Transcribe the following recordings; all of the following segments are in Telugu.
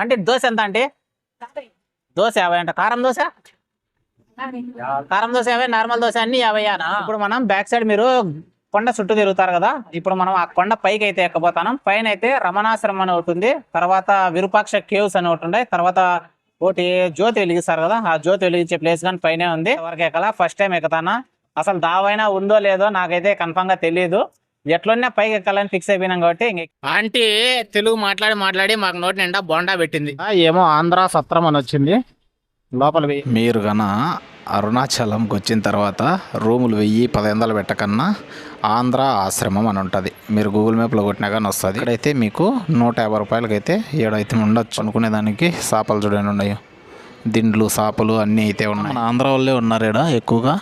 ఆంటీ దోశ ఎంత అంటే? దోశ యాభై అంట. కారం దోశ? కారం దోశ యాభై నార్మల్ దోశ అన్ని యాభై ఇప్పుడు మనం బ్యాక్ సైడ్ మీరు కొండ చుట్టూ తిరుగుతారు కదా. ఇప్పుడు మనం ఆ కొండ పైకి అయితే ఎక్కబోతాం పైన అయితే రమణాశ్రమం అని ఒకటి ఉంది. తర్వాత విరూపాక్ష కేవ్స్ అని ఒకటి ఉన్నాయి. తర్వాత ఒకటి జ్యోతి వెలిగిస్తారు కదా. ఆ జ్యోతి వెలిగించే ప్లేస్ కానీ పైనే ఉంది. ఎవరికి ఎక్కలా? ఫస్ట్ టైం ఎక్కుతానా? అసలు దావైనా ఉందో లేదో నాకైతే కన్ఫామ్గా తెలియదు ఎట్లున్నా పైకి ఎక్కాలని ఫిక్స్ అయిపోయినాం కాబట్టి ఇంక ఆంటీ తెలుగు మాట్లాడి మాట్లాడి మాకు నోటి నిండా బోండా పెట్టింది. ఏమో ఆంధ్ర సత్రం అని వచ్చింది. లోపల మీరు గన అరుణాచలంకి వచ్చిన తర్వాత రూములు వెయ్యి పదిహేను పెట్టకన్నా ఆంధ్ర ఆశ్రమం అని ఉంటుంది. మీరు గూగుల్ మ్యాప్లో కొట్టినా కానీ వస్తుంది. ఇక్కడైతే మీకు నూట యాభై రూపాయలకైతే ఏడైతే ఉండొచ్చు అనుకునే దానికి చేపలు చూడండి ఉన్నాయి. దిండ్లు సాపలు అన్నీ అయితే ఉన్నాయి. మన ఆంధ్ర వాళ్ళే ఉన్నారు ఈడ ఎక్కువగా.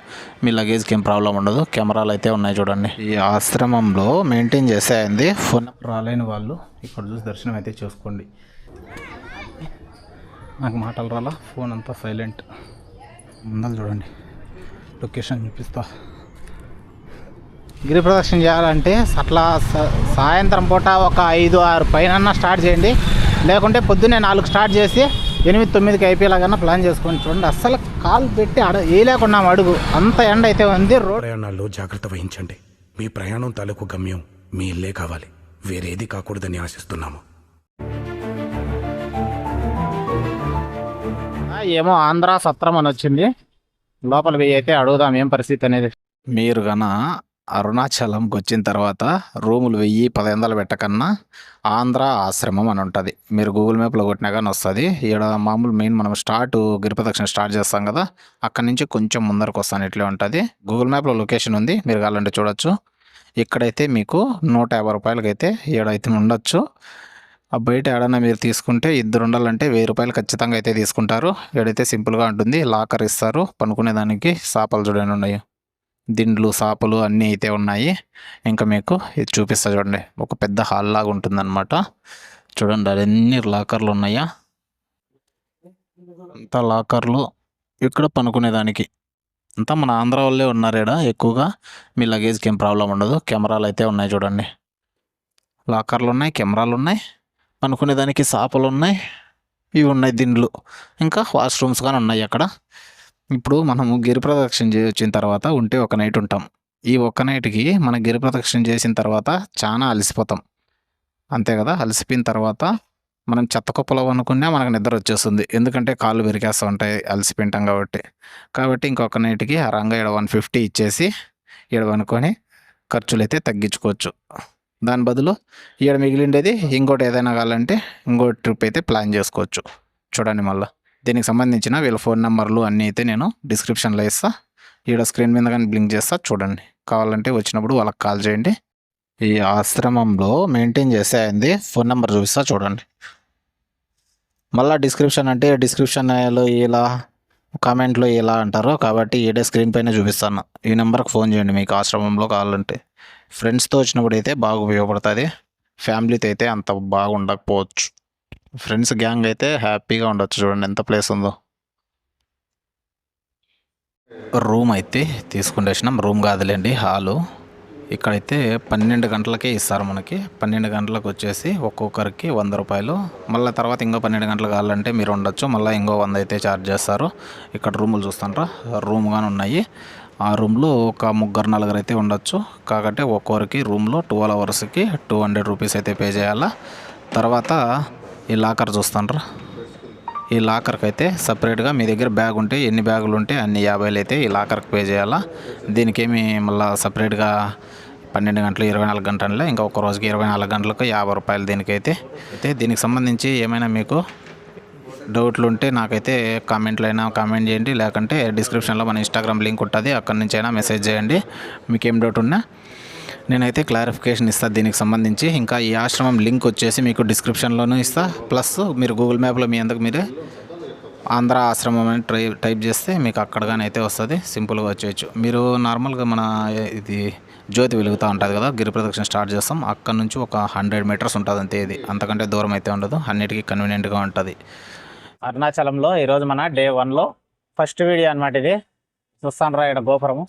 మీ లగేజ్కి ఏం ప్రాబ్లం ఉండదు. కెమెరాలు అయితే ఉన్నాయి చూడండి. ఈ ఆశ్రమంలో మెయింటైన్ చేసేయండి ఫోన్ రాలేని వాళ్ళు ఇక్కడ చూసి దర్శనం అయితే చేసుకోండి. నాకు మాటలు రాలా? ఫోన్ అంతా సైలెంట్ ముందలు చూడండి. లొకేషన్ చూపిస్తా. గిరి ప్రదక్షిణ చేయాలంటే అట్లా సాయంత్రం పూట ఒక ఐదు ఆరు పైన స్టార్ట్ చేయండి. లేకుంటే పొద్దున్నే నాలుగు స్టార్ట్ చేసి ఎనిమిది తొమ్మిదికి అయిపోయేలాగా ప్లాన్ చేసుకోండి చూడండి. అస్సలు కాలు పెట్టి అడ వేయలేకున్నాం అడుగు. అంత ఎండ అయితే ఉంది రోడ్ ప్రయాణాల్లో జాగ్రత్త వహించండి. మీ ప్రయాణం తాలూకు గమ్యం మీ ఇల్లే కావాలి. వేరేది కాకూడదని ఆశిస్తున్నాము. ఏమో ఆంధ్ర సత్రం అని వచ్చింది. లోపల వెయ్యి అయితే అడుగుదాం ఏం పరిస్థితి అనేది. మీరు గన అరుణాచలంకి వచ్చిన తర్వాత రూములు వెయ్యి పదిహేను పెట్టకన్నా ఆంధ్ర ఆశ్రమం అని ఉంటుంది. మీరు గూగుల్ మ్యాప్లో కొట్టినా కానీ వస్తుంది. ఇక్కడ మామూలు మెయిన్ మనం స్టార్ట్ గిరిపదక్షిణ స్టార్ట్ చేస్తాం కదా అక్కడి నుంచి కొంచెం ముందరకు వస్తాను. ఇట్లే ఉంటుంది. గూగుల్ మ్యాప్లో లొకేషన్ ఉంది మీరు కావాలంటే చూడొచ్చు. ఇక్కడైతే మీకు నూట యాభై రూపాయలకైతే ఏడైతే ఉండొచ్చు. ఆ బయట ఏడన్నా మీరు తీసుకుంటే ఇద్దరు ఉండాలంటే వెయ్యి రూపాయలు ఖచ్చితంగా అయితే తీసుకుంటారు. ఏడైతే సింపుల్గా ఉంటుంది. లాకర్ ఇస్తారు. పనుకునే దానికి సాపలు చూడండి ఉన్నాయి. దిండ్లు సాపలు అన్నీ అయితే ఉన్నాయి. ఇంకా మీకు ఇది చూపిస్తా చూడండి. ఒక పెద్ద హాల్ లాగా ఉంటుందన్నమాట. చూడండి అన్ని లాకర్లు ఉన్నాయా? అంతా లాకర్లు ఇక్కడ పనుకునేదానికి. అంతా మన ఆంధ్ర వాళ్ళే ఉన్నారు ఎక్కువగా. మీ లగేజ్కి ఏం ప్రాబ్లం ఉండదు. కెమెరాలు అయితే ఉన్నాయి చూడండి. లాకర్లు ఉన్నాయి కెమెరాలు ఉన్నాయి. పనుకునేదానికి సాపలు ఉన్నాయి. ఇవి ఉన్నాయి దిండ్లు. ఇంకా వాష్రూమ్స్ కానీ ఉన్నాయి అక్కడ. ఇప్పుడు మనము గిరి ప్రదక్షిణ చేసి తర్వాత ఉంటే ఒక నైట్ ఉంటాం. ఈ ఒక్క నైట్కి మన గిరి ప్రదక్షిణ చేసిన తర్వాత చాలా అలసిపోతాం. అంతే కదా? అలసిపోయిన తర్వాత మనం చెత్త కుప్పలో అనుకున్నా మనకు నిద్ర వచ్చేస్తుంది. ఎందుకంటే కాళ్ళు పెరికేస్తూ ఉంటాయి అలసిపోయింటాం కాబట్టి. కాబట్టి ఇంకొక నైట్కి ఆ రంగ ఇక్కడ వన్ ఫిఫ్టీ ఇచ్చేసి ఇక్కడ అనుకొని ఖర్చులు అయితే తగ్గించుకోవచ్చు. దాని బదులు ఇక్కడ మిగిలిండేది ఇంకోటి ఏదైనా కావాలంటే ఇంకో ట్రిప్ అయితే ప్లాన్ చేసుకోవచ్చు. చూడండి మళ్ళీ. దీనికి సంబంధించిన వీళ్ళ ఫోన్ నెంబర్లు అన్నీ అయితే నేను డిస్క్రిప్షన్లో ఇస్తా. ఈడ స్క్రీన్ మీద కానీ బ్లింక్ చేస్తా చూడండి. కావాలంటే వచ్చినప్పుడు వాళ్ళకి కాల్ చేయండి. ఈ ఆశ్రమంలో మెయింటైన్ చేసే అయింది ఫోన్ నెంబర్ చూపిస్తా చూడండి. మళ్ళీ డిస్క్రిప్షన్ అంటే డిస్క్రిప్షన్లో ఇలా కామెంట్లో ఇలా అంటారు. కాబట్టి ఈడే స్క్రీన్ పైన చూపిస్తాను. ఈ నెంబర్కి ఫోన్ చేయండి మీకు ఆశ్రమంలో కావాలంటే. ఫ్రెండ్స్తో వచ్చినప్పుడు అయితే బాగా ఉపయోగపడుతుంది. ఫ్యామిలీతో అయితే అంత బాగుండకపోవచ్చు. ఫ్రెండ్స్ గ్యాంగ్ అయితే హ్యాపీగా ఉండొచ్చు చూడండి ఎంత ప్లేస్ ఉందో. రూమ్ అయితే తీసుకుండేసినాం రూమ్ కాదులేండి హాలు. ఇక్కడైతే పన్నెండు గంటలకే ఇస్తారు మనకి. పన్నెండు గంటలకు వచ్చేసి ఒక్కొక్కరికి వంద రూపాయలు. మళ్ళీ తర్వాత ఇంకో పన్నెండు గంటలు కావాలంటే మీరు ఉండొచ్చు. మళ్ళీ ఇంకో వంద అయితే ఛార్జ్ చేస్తారు. ఇక్కడ రూములు చూస్తారా రూమ్ కానీ ఉన్నాయి. ఆ రూమ్లో ఒక ముగ్గురు నలుగురు అయితే ఉండొచ్చు. కాబట్టి ఒక్కొక్కరికి రూమ్లో ట్వెల్వ్ అవర్స్కి టూ హండ్రెడ్ రూపీస్ అయితే పే చేయాలా. తర్వాత ఈ లాకర్ చూస్తాండ్రా? ఈ లాకర్కి అయితే సపరేట్గా మీ దగ్గర బ్యాగ్ ఉంటే ఎన్ని బ్యాగులు ఉంటే అన్ని యాభైలు అయితే ఈ లాకర్కి పే చేయాలా? దీనికేమి మళ్ళీ సపరేట్గా పన్నెండు గంటలు ఇరవై నాలుగు గంటల్లో ఇంకా ఒక రోజుకి ఇరవై నాలుగు గంటలకు యాభై రూపాయలు దీనికైతే. అయితే దీనికి సంబంధించి ఏమైనా మీకు డౌట్లు ఉంటే నాకైతే కామెంట్లు అయినా కామెంట్ చేయండి. లేకుంటే డిస్క్రిప్షన్లో మన ఇన్స్టాగ్రామ్ లింక్ ఉంటుంది అక్కడి నుంచి అయినా మెసేజ్ చేయండి. మీకు ఏం డౌట్ ఉన్నా నేనైతే క్లారిఫికేషన్ ఇస్తాను దీనికి సంబంధించి. ఇంకా ఈ ఆశ్రమం లింక్ వచ్చేసి మీకు డిస్క్రిప్షన్లోనూ ఇస్తా. ప్లస్ మీరు గూగుల్ మ్యాప్లో మీ అందుకు మీరే ఆంధ్ర ఆశ్రమం అని ట్రై టైప్ చేస్తే మీకు అక్కడగానైతే వస్తుంది. సింపుల్గా వచ్చేయచ్చు. మీరు నార్మల్గా మన ఇది జ్యోతి వెలుగుతూ ఉంటుంది కదా గిరి ప్రదక్షిణ స్టార్ట్ చేస్తాం. అక్కడ నుంచి ఒక హండ్రెడ్ మీటర్స్ ఉంటుంది అంతే ఇది. అంతకంటే దూరం అయితే ఉండదు. అన్నిటికీ కన్వీనియంట్గా ఉంటుంది. అరుణాచలంలో ఈరోజు మన డే వన్లో ఫస్ట్ వీడియో అనమాట ఇది. చూస్తాను రా ఇక్కడ గోపురము.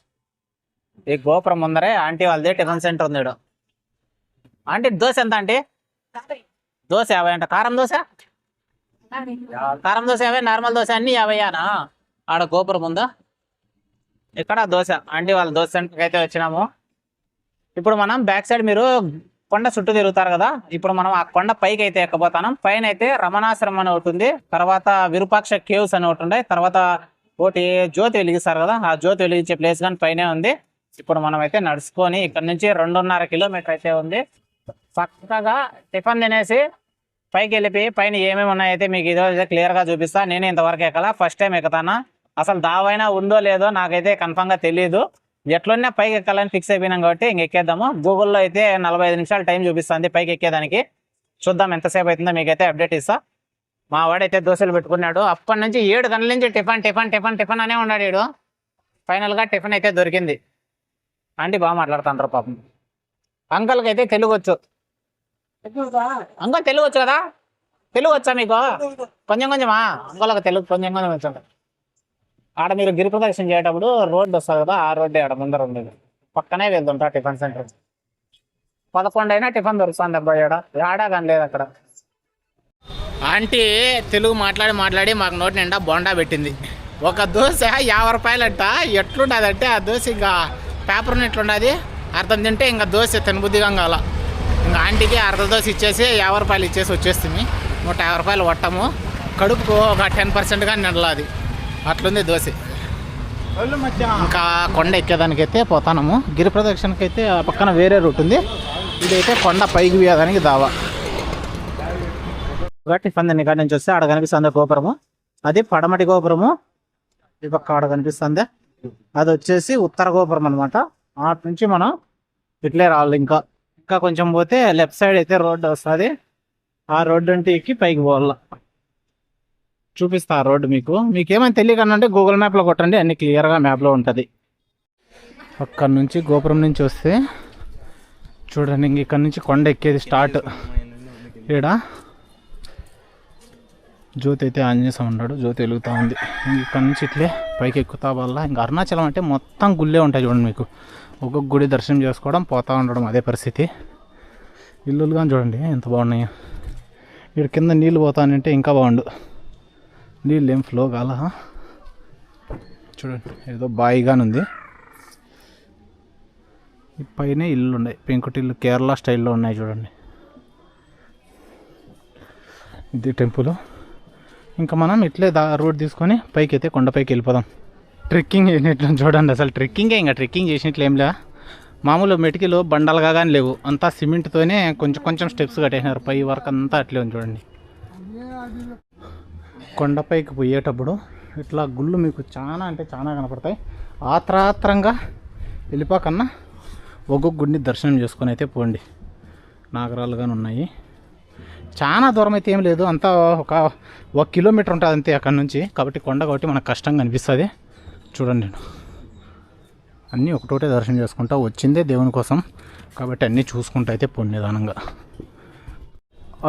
ఈ గోపురం ముందరే ఆంటీ వాళ్ళది టిఫిన్ సెంటర్ ఉంది ఆంటీ దోశ ఎంత ఆంటీ? దోశ యాభై అంట. కారం దోశ? కారం దోశ యాభై నార్మల్ దోశ అన్ని యాభైనా ఆడ గోపురం ఉందా? ఇక్కడ దోశ. ఆంటీ వాళ్ళ దోశ సెంటర్కి అయితే వచ్చినాము. ఇప్పుడు మనం బ్యాక్ సైడ్ మీరు కొండ చుట్టూ తిరుగుతారు కదా ఇప్పుడు మనం ఆ కొండ పైకి అయితే ఎక్కబోతాం పైన అయితే రమణాశ్రమం అని ఒకటి ఉంది. తర్వాత విరూపాక్ష కేవ్స్ అని ఒకటి ఉన్నాయి తర్వాత ఒకటి జ్యోతి వెలిగిస్తారు కదా ఆ జ్యోతి వెలిగించే ప్లేస్ కానీ పైనే ఉంది. ఇప్పుడు మనం అయితే నడుచుకొని ఇక్కడ నుంచి రెండున్నర కిలోమీటర్ అయితే ఉంది. చక్కగా టిఫిన్ తినేసి పైకి వెళ్ళిపోయి పైన ఏమేమి ఉన్నాయైతే మీకు ఇదో క్లియర్గా చూపిస్తా. నేను ఇంతవరకు ఎక్కలా ఫస్ట్ టైం ఎక్కుతానా? అసలు దావైనా ఉందో లేదో నాకైతే కన్ఫామ్గా తెలియదు ఎట్లున్నా పైకి ఎక్కాలని ఫిక్స్ అయిపోయినాం కాబట్టి ఇంక ఎక్కేద్దాము. గూగుల్లో అయితే నలభై ఐదు నిమిషాలు టైం చూపిస్తుంది పైకి ఎక్కేదానికి. చూద్దాం ఎంతసేపు అవుతుందో మీకైతే అప్డేట్ ఇస్తా. మా వాడైతే దోశలు పెట్టుకున్నాడు. అప్పటి నుంచి ఏడు గంటల నుంచి టిఫిన్ టిఫిన్ టిఫిన్ టిఫిన్ అనే ఉన్నాడు ఈడు. ఫైనల్గా టిఫిన్ అయితే దొరికింది. ఆంటీ బాగా మాట్లాడుతుంటారు పాపం. అంకల్కి అయితే తెలుగు వచ్చు అంకల్ తెలుగు వచ్చు కదా? తెలుగు వచ్చా మీకు? కొంచెం కొంచెమా? అంకల్కి తెలుగు కొంచెం కొంచెం వచ్చు ఆడ మీరు గిరి ప్రదక్షిణ చేసేటప్పుడు రోడ్డు వస్తుంది కదా ఆ రోడ్డే ఆడ ముందర ఉంది పక్కనే వెళ్తుంటా టిఫిన్ సెంటర్. పదకొండు అయినా టిఫిన్ దొరుకుతుంది అబ్బాయి ఆడ ఆడా కానీ లేదు అక్కడ. ఆంటీ తెలుగు మాట్లాడి మాట్లాడి మాకు నోటి నిండా బొండా పెట్టింది. ఒక దోశ యాభై రూపాయలంట అంటే ఆ దోశ ఇంకా పేపర్ ఎట్లుండదు అర్థం తింటే ఇంకా దోశ తినబుద్ధిగా కాల ఇంకా ఆంటీకి అర్ధ దోశ ఇచ్చేసి యాభై రూపాయలు ఇచ్చేసి వచ్చేస్తుంది. నూట యాభై రూపాయలు కొట్టము కడుపుకు ఒక టెన్ పర్సెంట్గా నిండలాది అట్లుంది దోశ. ఇంకా కొండ ఎక్కేదానికైతే పోతాము గిరి ప్రదక్షిణకి అయితే ఆ పక్కన వేరే రూట్ ఉంది. ఇదైతే కొండ పైకి వేయడానికి దావా. టిఫిన్ తిని కాడి నుంచి వస్తే ఆడ కనిపిస్తుంది గోపురము. అది పడమటి గోపురము. ఈ పక్క ఆడ కనిపిస్తుంది. అది వచ్చేసి ఉత్తర గోపురం అనమాట అటు నుంచి మనం ఇట్లే రావాలి ఇంకా. ఇంకా కొంచెం పోతే లెఫ్ట్ సైడ్ అయితే రోడ్డు వస్తుంది. ఆ రోడ్డు అంటే ఎక్కి పైకి పోవాల. చూపిస్తా ఆ రోడ్డు మీకు. మీకు ఏమైనా తెలియకనంటే గూగుల్ మ్యాప్లో కొట్టండి అన్ని క్లియర్గా మ్యాప్లో ఉంటుంది. అక్కడ నుంచి గోపురం నుంచి వస్తే చూడండి ఇంక ఇక్కడ నుంచి కొండ ఎక్కేది స్టార్ట్. ఈడ జ్యోతి అయితే ఆన్ చేసా ఉన్నాడు. జ్యోతి వెలుగుతూ ఉంది. ఇక్కడ నుంచి ఇట్లే పైకి ఎక్కుతా వల్ల ఇంకా అరుణాచలం అంటే మొత్తం గుళ్ళే ఉంటాయి చూడండి మీకు. ఒక్కొక్క గుడి దర్శనం చేసుకోవడం పోతా ఉండడం అదే పరిస్థితి. ఇల్లులు కానీ చూడండి ఎంత బాగున్నాయో. ఇక్కడ కింద నీళ్ళు పోతానంటే ఇంకా బాగుండు. నీళ్ళు ఏం ఫ్లో కాల? చూడండి ఏదో బాయిగానే ఉంది. ఈ పైన ఇల్లు ఉన్నాయి. పెంకుటిల్లు కేరళ స్టైల్లో ఉన్నాయి చూడండి. ఇది టెంపుల్. ఇంకా మనం ఇట్లే దా రోడ్ తీసుకొని పైకి అయితే కొండపైకి వెళ్ళిపోదాం. ట్రెక్కింగ్ చేసినట్లు చూడండి అసలు. ట్రెక్కింగే ఇంకా ట్రెక్కింగ్ చేసినట్లు ఏం లే మామూలు మెటికలు బండలుగా కానీ లేవు. అంతా సిమెంట్తోనే కొంచెం కొంచెం స్టెప్స్ కట్టేసినారు. పై వరకు అంతా అట్లే ఉంది చూడండి. కొండపైకి పోయేటప్పుడు ఇట్లా గుళ్ళు మీకు చాలా అంటే చాలా కనపడతాయి. ఆత్రాత్రంగా వెళ్ళిపోకన్నా ఒక్కొక్క గుడిని దర్శనం చేసుకొని అయితే పోండి. నాగరాలుగానే ఉన్నాయి. చాలా దూరం అయితే ఏం లేదు. అంతా ఒక ఒక కిలోమీటర్ ఉంటుంది అంతే అక్కడ నుంచి. కాబట్టి కొండ కాబట్టి మనకు కష్టంగా అనిపిస్తుంది. చూడండి నేను. అన్నీ ఒకటోటే దర్శనం చేసుకుంటా వచ్చిందే దేవుని కోసం. కాబట్టి అన్నీ చూసుకుంటా అయితే పుణ్యదానంగా.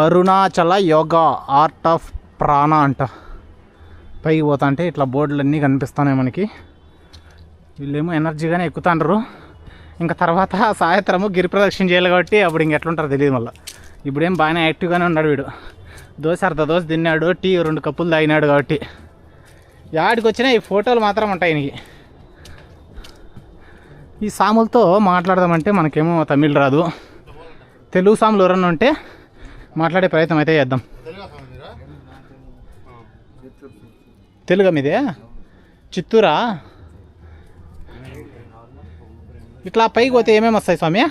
Arunachala yoga art of Prana అంట. పైకి పోతా అంటే ఇట్లా బోర్డులు అన్నీ కనిపిస్తున్నాయి మనకి. వీళ్ళేమో ఎనర్జీగానే ఎక్కుతాండ్రు. ఇంకా తర్వాత సాయంత్రము గిరి ప్రదక్షిణ చేయాలి కాబట్టి అప్పుడు ఇంకెట్లుంటారో తెలియదు మళ్ళీ. ఇప్పుడేం బాగానే యాక్టివ్గానే ఉన్నాడు వీడు. దోశ అర్ధ దోశ తిన్నాడు టీ రెండు కప్పులు తాగినాడు కాబట్టి. యాడికి వచ్చినా ఈ ఫోటోలు మాత్రం ఉంటాయి ఈయనకి. ఈ సాములతో మాట్లాడదామంటే మనకేమో తమిళ్ రాదు. తెలుగు సాములు ఎవరన్నా ఉంటే మాట్లాడే ప్రయత్నం అయితే చేద్దాం. తెలుగు మీదే? చిత్తూరా? ఇట్లా పైకి పోతే ఏమేమి వస్తాయి స్వామి?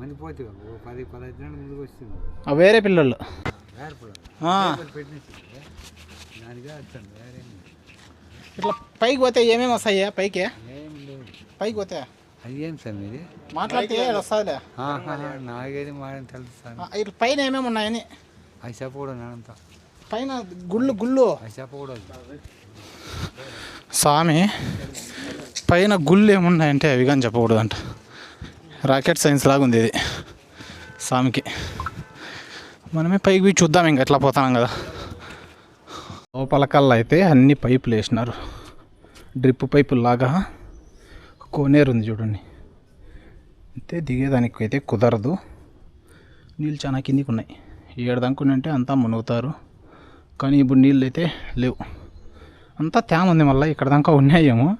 ముందు పోతివా ఓ పది పదహైదు నెలల ముందుకు వస్తుంది ఆ వేరే పిల్లలు. వేరపడ ఆ, పెట్టినట్టు దానిగా వచ్చాను వేరే ఇట్లా పైకి పోతే ఏమేమి వస్తాయి పైకి? పైకి పోతే? అది ఏం సార్ మీది? మాట్లాడితే వస్తుందిలే. నాకేది మాడని తెలుసు సార్ ఇట్లా పైన ఏమేమి ఉన్నాయని? అది చెప్పకూడదు నేనంతా. పైన గుళ్ళు గుళ్ళు. అది చెప్పకూడదు. స్వామి పైన గుళ్ళు ఏమున్నాయంటే అవి కానీ చెప్పకూడదంట. రాకెట్ సైన్స్ లాగా ఉంది ఇది. స్వామికి మనమే పైకి పోయి చూద్దాం ఇంకా ఎట్లా పోతాం కదా. లోపలకల్లా అయితే అన్ని పైపులు వేసినారు. డ్రిప్ పైపులు లాగా కోనేరు ఉంది చూడండి. అంతే దిగేదానికి అయితే కుదరదు. నీళ్ళు చాలా కిందికి ఉన్నాయి ఏడదనుకుని అంతా మునుగుతారు. కానీ ఇప్పుడు నీళ్ళు అయితే లేవు. అంతా తేమ ఉంది మళ్ళీ. ఇక్కడ దాకా ఉన్నాయేమో.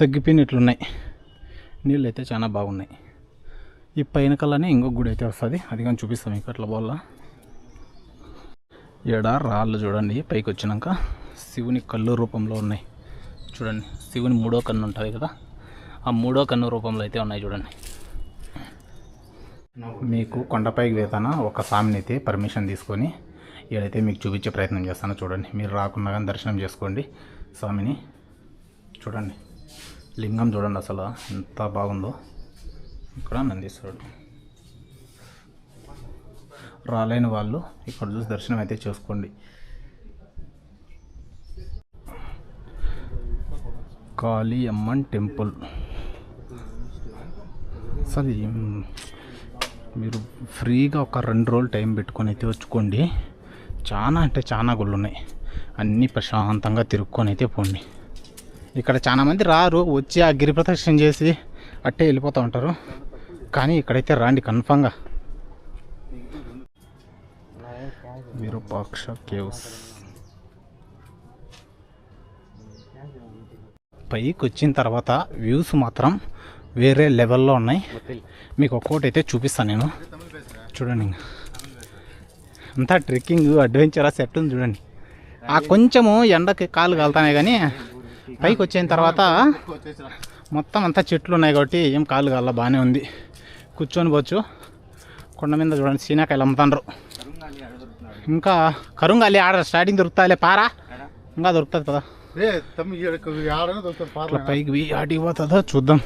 తగ్గిపోయినట్లున్నాయి. నీళ్ళు అయితే చాలా బాగున్నాయి. ఈ పైన కల్లానే ఇంకొక గుడి అయితే వస్తుంది. అది కానీ చూపిస్తాం మీకు అట్లా బోల్ల. ఎడ రాళ్ళు చూడండి పైకి వచ్చినాక శివుని కళ్ళు రూపంలో ఉన్నాయి. చూడండి శివుని మూడో కన్ను ఉంటుంది కదా ఆ మూడో కన్ను రూపంలో అయితే ఉన్నాయి చూడండి. మీకు కొండపైకి వేతాన ఒక స్వామిని అయితే పర్మిషన్ తీసుకొని ఇక్కడైతే మీకు చూపించే ప్రయత్నం చేస్తాను చూడండి. మీరు రాకుండా కానీ దర్శనం చేసుకోండి స్వామిని చూడండి లింగం చూడండి అసలు ఎంత బాగుందో. ఇక్కడ నందీశ్వరుడు. రాలేని వాళ్ళు ఇక్కడ చూసి దర్శనం అయితే చేసుకోండి. కాళీ అమ్మన్ టెంపుల్ అసలు మీరు ఫ్రీగా ఒక రెండు రోజులు టైం పెట్టుకొని అయితే వచ్చుకోండి. చాలా అంటే చాలా గుళ్ళు ఉన్నాయి అన్నీ ప్రశాంతంగా తిరుక్కొని అయితే పోండి. ఇక్కడ చాలా మంది రారు వచ్చి ఆ గిరి ప్రదక్షిణ చేసి అట్టే వెళ్ళిపోతూ ఉంటారు. కానీ ఇక్కడైతే రాండి కన్ఫామ్గా. విరూపాక్ష కేవ్స్ పైకి వచ్చిన తర్వాత వ్యూస్ మాత్రం వేరే లెవెల్లో ఉన్నాయి. మీకు ఒక్కొక్కటి అయితే చూపిస్తాను నేను. చూడండి ఇంకా. అంతా ట్రెక్కింగ్ అడ్వెంచరస్ ఉంది చూడండి. ఆ కొంచెము ఎండకి కాలు కాలుతాయి కానీ పైకి వచ్చిన తర్వాత మొత్తం అంతా చెట్లు ఉన్నాయి కాబట్టి ఏం కాలు కాల బాగానే ఉంది. కూర్చొని పోవచ్చు. కొండ మీద చూడండి సీనాకాయలు అమ్ముతాండ్రు. ఇంకా కరుంగాలి ఆడ స్టార్టింగ్ దొరుకుతాయిలే పారా? ఇంకా దొరుకుతుంది కదా ఇట్లా పైకి ఆడికి పోతుందో? చూద్దాం.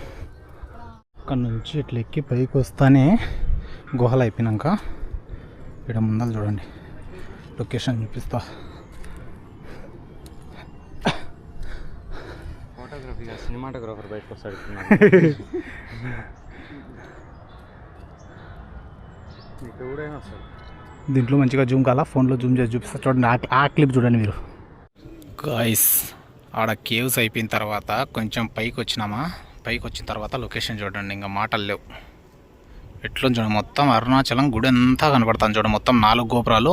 అక్కడ నుంచి ఇట్లా ఎక్కి పైకి వస్తానే గుహలు అయిపోయినాక ఇక్కడ ముందర చూడండి. లొకేషన్ చూపిస్తా. ఫోటోగ్రఫీ సినిమాటోగ్రాఫర్ బయటకు వస్తాడు. వస్తాడు. దీంట్లో మంచిగా జూమ్ కాలా ఫోన్లో జూమ్ చేసి చూపిస్తా. చూడండి ఆ క్లిప్ చూడండి మీరు. గాయస్ ఆడ కేవ్స్ అయిపోయిన తర్వాత కొంచెం పైకి వచ్చినామా? పైకి వచ్చిన తర్వాత లొకేషన్ చూడండి ఇంకా మాటలు లేవు. ఎట్లా చూడండి మొత్తం అరుణాచలం గుడి అంతా కనపడుతుంది చూడండి మొత్తం నాలుగు గోపురాలు.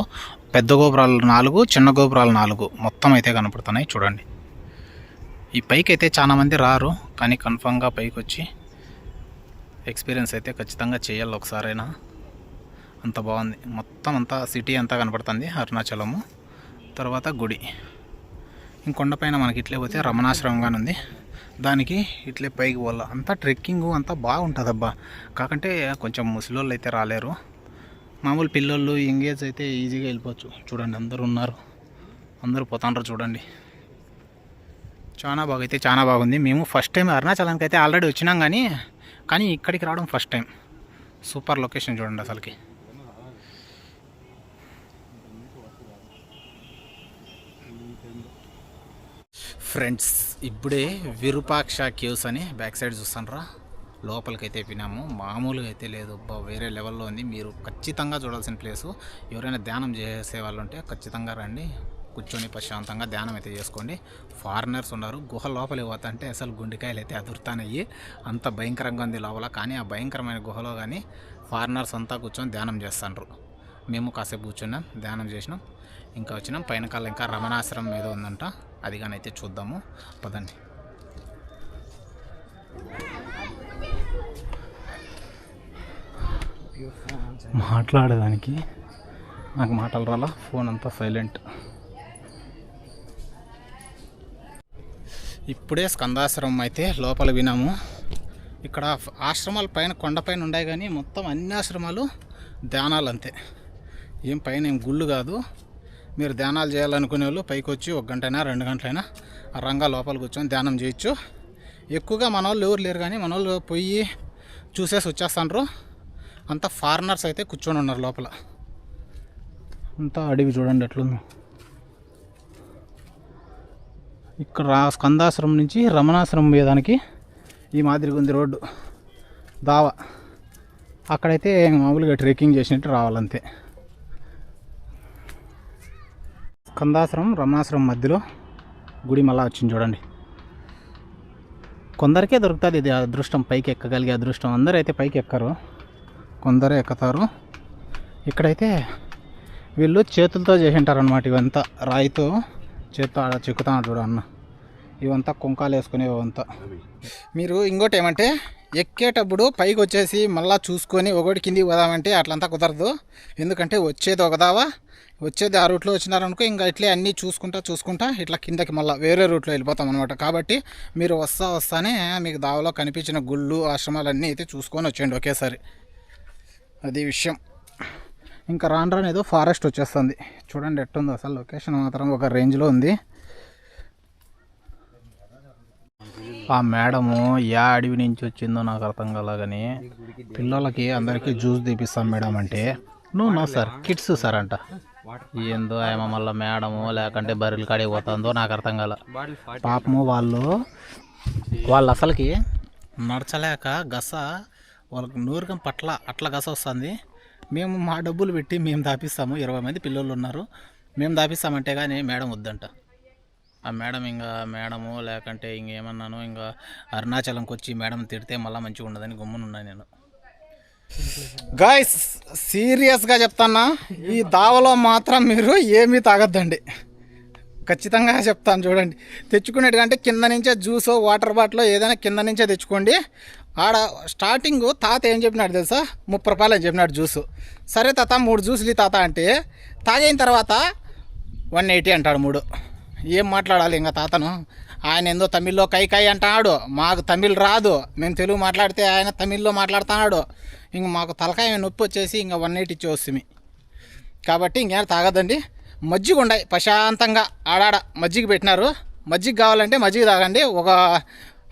పెద్ద గోపురాలు నాలుగు చిన్న గోపురాలు నాలుగు. మొత్తం అయితే కనపడుతున్నాయి చూడండి. ఈ పైకి అయితే చాలా మంది రారు కానీ కన్ఫామ్గా పైకి వచ్చి ఎక్స్పీరియన్స్ అయితే ఖచ్చితంగా చేయాలి ఒకసారైనా. అంత బాగుంది. మొత్తం అంతా సిటీ అంతా కనపడుతుంది అరుణాచలము. తర్వాత గుడి. ఇంకొండపైన మనకి ఇట్లే పోతే రమణాశ్రమంగానే ఉంది. దానికి ఇట్లే పైకి పోవాల. అంతా ట్రెక్కింగ్ అంతా బాగుంటుంది అబ్బా కాకంటే కొంచెం ముసలోళ్ళు అయితే రాలేరు. మామూలు పిల్లోళ్ళు ఎంగేజ్ అయితే ఈజీగా వెళ్ళిపోవచ్చు. చూడండి అందరూ ఉన్నారు. అందరూ పోతాండ్రు చూడండి. చాలా బాగా అయితే చాలా బాగుంది. మేము ఫస్ట్ టైం అరుణాచలానికి అయితే ఆల్రెడీ వచ్చినాం కానీ కానీ ఇక్కడికి రావడం ఫస్ట్ టైం. సూపర్ లొకేషన్ చూడండి అసలుకి. ఫ్రెండ్స్ ఇప్పుడే విరూపాక్ష కేవ్స్ అని బ్యాక్ సైడ్ చూస్తానరా. లోపలికైతే వినాము మామూలుగా అయితే లేదు. వేరే లెవెల్లో ఉంది. మీరు ఖచ్చితంగా చూడాల్సిన ప్లేసు. ఎవరైనా ధ్యానం చేసే వాళ్ళు ఉంటే ఖచ్చితంగా రండి. కూర్చొని ప్రశాంతంగా ధ్యానం అయితే చేసుకోండి. ఫారినర్స్ ఉన్నారు. గుహ లోపలికి పోతుంటే అసలు గుండెకాయలు అయితే అదురుతానయ్యి. అంత భయంకరంగా ఉంది లోపల. కానీ ఆ భయంకరమైన గుహలో కానీ ఫారినర్స్ అంతా కూర్చొని ధ్యానం చేస్తాండ్రు మేము కాసేపు కూర్చున్నాం. ధ్యానం చేసినాం. ఇంకా వచ్చినాం. పైన కల్లా ఇంకా రమణాశ్రమం ఏదో ఉందంట. అది కానీ అయితే చూద్దాము. పదండి. మాట్లాడేదానికి నాకు మాటలు రాలా ఫోన్ అంతా సైలెంట్ ఇప్పుడే స్కందాశ్రమం అయితే లోపల వినాము ఇక్కడ ఆశ్రమాలు పైన కొండపైన ఉన్నాయి కానీ మొత్తం అన్ని ఆశ్రమాలు ధ్యానాలు అంతే. ఏం పైన ఏం గుళ్ళు కాదు. మీరు ధ్యానాలు చేయాలనుకునే వాళ్ళు పైకి వచ్చి ఒక గంటైనా రెండు గంటలైనా ఆ రంగా లోపల కూర్చొని ధ్యానం చేయొచ్చు. ఎక్కువగా మన వాళ్ళు ఎవరు లేరు కానీ మన వాళ్ళు పోయి చూసేసి వచ్చేస్తాండ్రు. అంతా ఫారినర్స్ అయితే కూర్చొని ఉన్నారు లోపల. అంతా అడవి చూడండి ఎట్లుందో. ఇక్కడ స్కందాశ్రమం నుంచి రమణాశ్రమం పోయేదానికి ఈ మాదిరిగా ఉంది రోడ్డు. దావా. అక్కడైతే మామూలుగా ట్రెక్కింగ్ చేసినట్టు రావాలంతే. కందాశ్రమం రమణాశ్రమం మధ్యలో గుడి మళ్ళా వచ్చింది చూడండి. కొందరికే దొరుకుతుంది ఇది అదృష్టం పైకి ఎక్కగలిగే అదృష్టం. అందరూ అయితే పైకి ఎక్కరు కొందరే ఎక్కుతారు. ఇక్కడైతే వీళ్ళు చేతులతో చేసి అనమాట ఇవంతా. రాయితో చేత్తో ఆడ చిక్కుతాను చూడు అన్న. ఇవంతా కుంకాలు వేసుకునేవి ఇవంతా మీరు ఇంకోటి ఏమంటే ఎక్కేటప్పుడు పైకి వచ్చేసి మళ్ళా చూసుకొని ఒకటి కిందికి పోదామంటే అట్లంతా కుదరదు. ఎందుకంటే వచ్చేది ఒక దావా వచ్చేది ఆ రూట్లో వచ్చినారనుకో ఇంకా ఇట్లే అన్నీ చూసుకుంటా చూసుకుంటా ఇట్లా కిందకి మళ్ళీ వేరే రూట్లో వెళ్ళిపోతాం అనమాట కాబట్టి మీరు వస్తా వస్తానే మీకు దావలో కనిపించిన గుళ్ళు ఆశ్రమాలన్నీ అయితే చూసుకొని వచ్చేయండి ఒకేసారి. అది విషయం. ఇంకా రాను రాను ఏదో ఫారెస్ట్ వచ్చేస్తుంది. చూడండి ఎట్టుందో అసలు లొకేషన్ మాత్రం ఒక రేంజ్లో ఉంది. ఆ మేడము యా అడవి నుంచి వచ్చిందో నాకు అర్థం కలగని పిల్లలకి అందరికీ జ్యూస్ తీపిస్తాం మేడం అంటే. నువ్వు నో సార్. కిడ్స్ సార్ అంట. ఏందో ఏమో మళ్ళీ మేడము లేకంటే బర్రెలు కాడికి పోతుందో నాకు అర్థం కాల. పాపము వాళ్ళు వాళ్ళు అసలుకి నడచలేక గస వాళ్ళకి నూరుకం పట్ల అట్లా గస వస్తుంది. మేము మా డబ్బులు పెట్టి మేము దాపిస్తాము. ఇరవై మంది పిల్లలు ఉన్నారు. మేము దాపిస్తామంటే కానీ మేడం వద్దంట. ఆ మేడం ఇంకా మేడము లేకంటే ఇంకేమన్నాను ఇంకా అరుణాచలంకి వచ్చి మేడం తిడితే మళ్ళీ మంచిగా ఉండదని గమ్మునున్నా నేను. గాయస్ సీరియస్గా చెప్తానా ఈ దావలో మాత్రం మీరు ఏమీ తాగొద్దండి. ఖచ్చితంగా చెప్తాను చూడండి. తెచ్చుకునేటికంటే కింద నుంచే జ్యూస్ వాటర్ బాటిల్ ఏదైనా కింద నుంచే తెచ్చుకోండి. ఆడ స్టార్టింగ్ తాత ఏం చెప్పినాడు తెలుసా? ముప్పై రూపాయలు అని చెప్పినాడు జ్యూస్. సరే తాత మూడు జ్యూసులు తాత అంటే తాగైన తర్వాత వన్ ఎయిటీ అంటాడు మూడు. ఏం మాట్లాడాలి ఇంకా తాతను? ఆయన ఏందో తమిళ్ళో కై కై అంటాడు. మాకు తమిళ్ రాదు. మేము తెలుగు మాట్లాడితే ఆయన తమిళ్ళో మాట్లాడుతున్నాడు ఇంక మాకు తలకాయ నొప్పి వచ్చేసి ఇంకా వన్ ఎయిటీ ఇచ్చి కాబట్టి ఇంకేం తాగదండి మజ్జిగ ఉండాయి. ప్రశాంతంగా ఆడాడ మజ్జిగ పెట్టినారు. మజ్జిగ కావాలంటే మజ్జిగ తాగండి. ఒక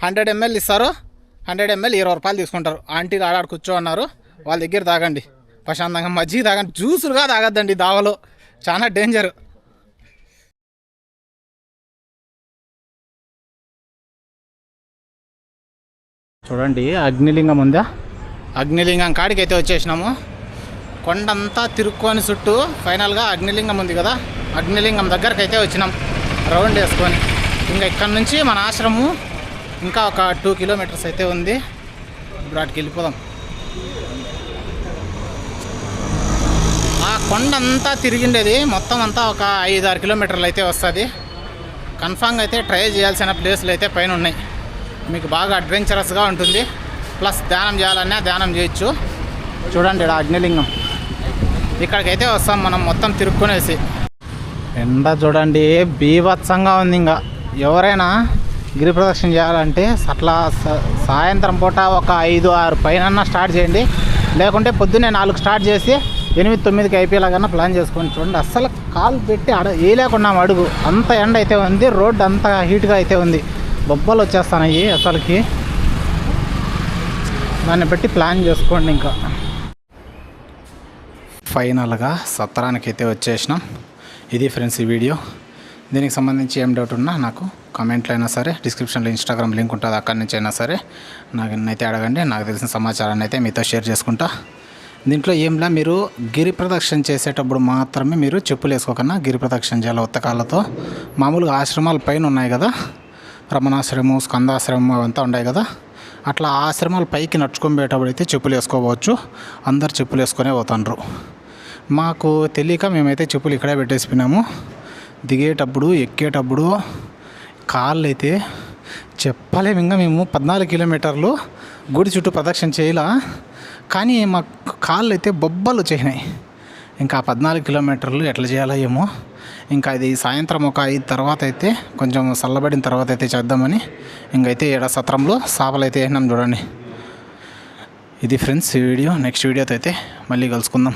హండ్రెడ్ ఎంఎల్ ఇస్తారు. హండ్రెడ్ ఎంఎల్ ఇరవై రూపాయలు తీసుకుంటారు. ఆంటీలు ఆడాడు కూర్చో అన్నారు వాళ్ళ దగ్గర తాగండి. ప్రశాంతంగా మజ్జిగ తాగండి. జ్యూసులుగా తాగద్దండి దావలో. చాలా డేంజర్ చూడండి అగ్నిలింగం ఉందా? అగ్నిలింగం కాడికి అయితే వచ్చేసినాము. కొండంతా తిరుక్కొని చుట్టూ ఫైనల్గా అగ్నిలింగం ఉంది కదా అగ్నిలింగం దగ్గరకు అయితే వచ్చినాం. రౌండ్ వేసుకొని. ఇంకా ఇక్కడ నుంచి మన ఆశ్రమం ఇంకా ఒక టూ కిలోమీటర్స్ అయితే ఉంది. ఇప్పుడు వాటికి వెళ్ళిపోదాం. ఆ కొండంతా తిరిగిండేది మొత్తం అంతా ఒక ఐదు ఆరు కిలోమీటర్లు అయితే వస్తుంది. కన్ఫామ్గా అయితే ట్రై చేయాల్సిన ప్లేస్లు అయితే పైన ఉన్నాయి. మీకు బాగా అడ్వెంచరస్గా ఉంటుంది. ప్లస్ ధ్యానం చేయాలన్నా ధ్యానం చేయొచ్చు. చూడండి ఇక్కడ అగ్నిలింగం. ఇక్కడికైతే వస్తాం మనం మొత్తం తిరుక్కునేసి. ఎండ చూడండి బీభత్సంగా ఉంది ఇంకా. ఎవరైనా గిరి ప్రదక్షిణ చేయాలంటే అట్లా స- సాయంత్రం పూట ఒక ఐదు ఆరు పైన స్టార్ట్ చేయండి. లేకుంటే పొద్దున్నే నాలుగు స్టార్ట్ చేసి ఎనిమిది తొమ్మిదికి అయిపోయేలాగన్నా ప్లాన్ చేసుకోండి చూడండి. అస్సలు కాలు పెట్టి అడ వేయలేకున్నాం అడుగు అంత ఎండ అయితే ఉంది రోడ్డు అంత హీట్గా అయితే ఉంది. బొబ్బలు వచ్చేస్తున్నాయి అసలుకి. దాన్ని బట్టి ప్లాన్ చేసుకోండి ఇంకా. ఫైనల్గా సత్రానికి అయితే వచ్చేసినాం. ఇది ఫ్రెండ్స్ ఈ వీడియో. దీనికి సంబంధించి ఏం డౌట్ ఉన్నా నాకు కమెంట్లో అయినా సరే డిస్క్రిప్షన్లో ఇన్స్టాగ్రామ్ లింక్ ఉంటుంది అక్కడి నుంచి అయినా సరే నాకు అయితే అడగండి నాకు తెలిసిన సమాచారాన్ని అయితే మీతో షేర్ చేసుకుంటా. దీంట్లో ఏంలా మీరు గిరి ప్రదక్షిణ చేసేటప్పుడు మాత్రమే మీరు చెప్పులు వేసుకోకుండా గిరి ప్రదక్షిణ చేయాలి ఉత్తకాలతో. మామూలుగా ఆశ్రమాలు పైన ఉన్నాయి కదా రమణాశ్రమం స్కందాశ్రమం అవంతా ఉన్నాయి కదా. అట్లా ఆశ్రమాలు పైకి నడుచుకొని పోయేటప్పుడు అయితే చెప్పులు వేసుకోవచ్చు. అందరు చెప్పులు వేసుకునే పోతుండ్రు. మాకు తెలియక మేమైతే చెప్పులు ఇక్కడే పెట్టేసిపోయినాము. దిగేటప్పుడు ఎక్కేటప్పుడు కాళ్ళు అయితే చెప్పలేము. ఇంకా మేము పద్నాలుగు కిలోమీటర్లు గుడి చుట్టూ ప్రదక్షిణ చేయలా? కానీ మా కాళ్ళు అయితే బొబ్బలు వచ్చేసినాయి. ఇంకా పద్నాలుగు కిలోమీటర్లు ఎట్లా చేయాలో ఏమో. ఇంకా ఇది సాయంత్రం ఒక ఐదు తర్వాత అయితే కొంచెం చల్లబడిన తర్వాత అయితే చేద్దామని. ఇంకైతే ఏడ సత్రంలో సాపలు అయితే వేసినాం చూడండి. ఇది ఫ్రెండ్స్ ఈ వీడియో. నెక్స్ట్ వీడియోతో అయితే మళ్ళీ కలుసుకుందాం.